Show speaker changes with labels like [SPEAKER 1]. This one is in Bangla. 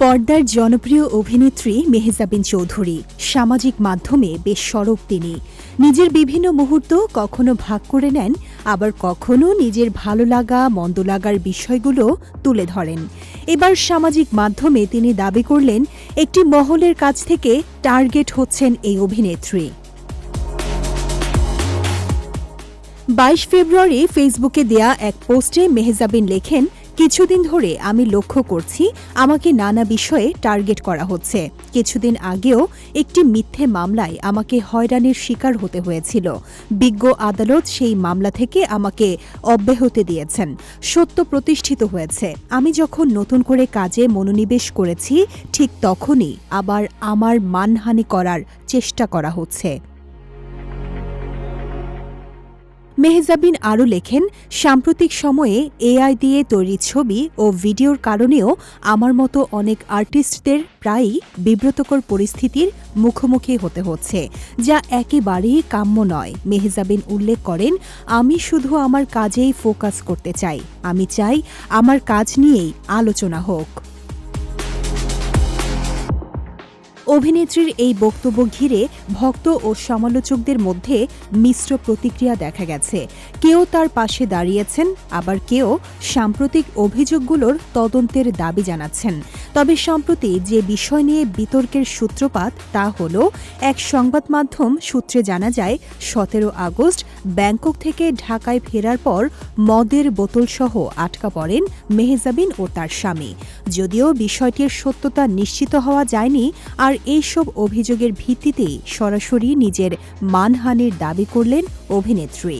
[SPEAKER 1] পর্দার জনপ্রিয় অভিনেত্রী মেহজাবিন চৌধুরী। সামাজিক মাধ্যমে বেশ সরব তিনি। নিজের বিভিন্ন মুহূর্ত কখনো ভাগ করে নেন, আবার কখনো নিজের ভালো লাগা, মন্দ লাগার বিষয়গুলো তুলে ধরেন। এবার সামাজিক মাধ্যমে তিনি দাবি করলেন, একটি মহলের কাছ থেকে টার্গেট হচ্ছেন এই অভিনেত্রী। বাইশ ফেব্রুয়ারি ফেসবুকে দেয়া এক পোস্টে মেহজাবিন লেখেন কিছুদিন ধরে আমি লক্ষ্য করছি আমাকে নানা বিষয়ে টার্গেট করা হচ্ছে। কিছুদিন আগেও একটি মিথ্যে মামলায় আমাকে হয়রানির শিকার হতে হয়েছিল। বিজ্ঞ আদালত সেই মামলা থেকে আমাকে অব্যাহতি দিয়েছেন। সত্য প্রতিষ্ঠিত হয়েছে। আমি যখন নতুন করে কাজে মনোনিবেশ করেছি, ঠিক তখনই আবার আমার মানহানি করার চেষ্টা করা হচ্ছে। মেহজাবিন আরও লেখেন, সাম্প্রতিক সময়ে এআই দিয়ে তৈরি ছবি ও ভিডিওর কারণেও আমার মতো অনেক আর্টিস্টদের প্রায়ই বিব্রতকর পরিস্থিতির মুখোমুখি হতে হচ্ছে, যা একেবারেই কাম্য নয়। মেহজাবিন উল্লেখ করেন, আমি শুধু আমার কাজেই ফোকাস করতে চাই। আমি চাই আমার কাজ নিয়েই আলোচনা হোক। অভিনেত্রীর এই বক্তব্য ঘিরে ভক্ত ও সমালোচকদের মধ্যে মিশ্র প্রতিক্রিয়া দেখা গেছে। কেউ তার পাশে দাঁড়িয়েছেন, আবার কেউ সাম্প্রতিক অভিযোগগুলোর তদন্তের দাবি জানাচ্ছেন। তবে সম্প্রতি যে বিষয় নিয়ে বিতর্কের সূত্রপাত, তা হল এক সংবাদ মাধ্যম সূত্রে জানা যায়, সতেরো আগস্ট ব্যাংকক থেকে ঢাকায় ফেরার পর মদের বোতলসহ আটকা পড়েন মেহজাবিন ও তার স্বামী। যদিও বিষয়টির সত্যতা নিশ্চিত হওয়া যায়নি, আর এইসব অভিযোগের ভিত্তিতেই সরাসরি নিজের মানহানির দাবি করলেন অভিনেত্রী।